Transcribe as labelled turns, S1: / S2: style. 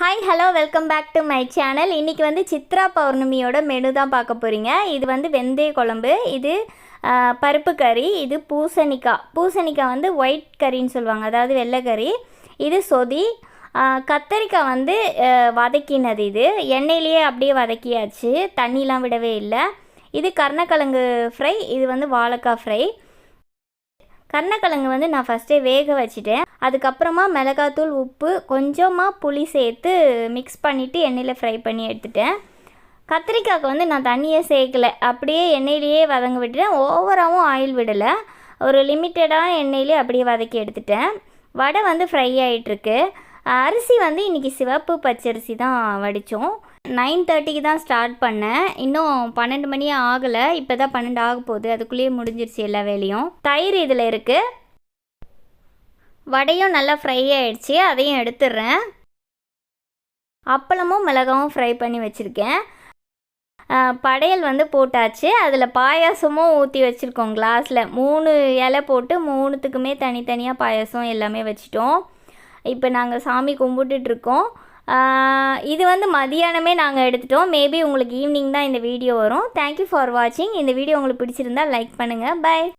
S1: Hi hello welcome back to my channel இன்றைக்கி வந்து Chitra பௌர்ணமியோட menu தான் பார்க்க போகிறீங்க இது வந்து வெந்தய குழம்பு இது பருப்பு கறி இது பூசணிக்காய் பூசணிக்காய் வந்து ஒயிட் கறின்னு சொல்லுவாங்க அதாவது வெள்ளை கறி. இது சொதி. கத்தரிக்காய் வந்து வதக்கினது இது. எண்ணெயிலேயே அப்படியே வதக்கியாச்சு. தண்ணிலாம் விடவே இல்லை. இது கருணக்கிழங்கு ஃப்ரை இது வந்து வாழைக்காய் ஃப்ரை கருணக்கிழங்கு வந்து நான் ஃபஸ்ட்டே வேக வச்சுட்டேன். அதுக்கப்புறமா மிளகாத்தூள் உப்பு கொஞ்சமாக புளி சேர்த்து மிக்ஸ் பண்ணிவிட்டு எண்ணெயில் ஃப்ரை பண்ணி எடுத்துட்டேன். கத்திரிக்காய்க்கு வந்து நான் தண்ணியே சேர்க்கல. அப்படியே எண்ணெயிலேயே வதங்க விட்டுட்டேன். ஓவராகவும் ஆயில் விடலை. ஒரு லிமிட்டடான எண்ணெயிலே அப்படியே வதக்கி எடுத்துட்டேன். வடை வந்து ஃப்ரை ஆகிட்டுருக்கு அரிசி வந்து இன்றைக்கி சிவப்பு பச்சரிசி தான் வடித்தோம் நைன் தேர்ட்டிக்கு தான் ஸ்டார்ட் பண்ணேன். இன்னும் பன்னெண்டு மணியே ஆகலை. இப்போ தான் பன்னெண்டு ஆக போகுது. அதுக்குள்ளேயே முடிஞ்சிருச்சு எல்லா வேலையும். தயிர் இதில் இருக்குது வடையும் நல்லா ஃப்ரை ஆகிடுச்சி அதையும் எடுத்துடுறேன். அப்பளமும் மிளகாவும் ஃப்ரை பண்ணி வச்சுருக்கேன். படையல் வந்து போட்டாச்சு. அதில் பாயாசமும் ஊற்றி வச்சுருக்கோம் கிளாஸில் மூணு இலை போட்டு மூணுத்துக்குமே தனித்தனியாக பாயாசம் எல்லாமே வச்சிட்டோம். இப்போ நாங்கள் சாமி கும்பிட்டுட்ருக்கோம் இது வந்து மதியானமே நாங்கள் எடுத்துட்டோம். மேபி உங்களுக்கு ஈவினிங் தான் இந்த வீடியோ வரும். தேங்க்யூ ஃபார் வாட்சிங் இந்த வீடியோ உங்களுக்கு பிடிச்சிருந்தா லைக் பண்ணுங்கள் பை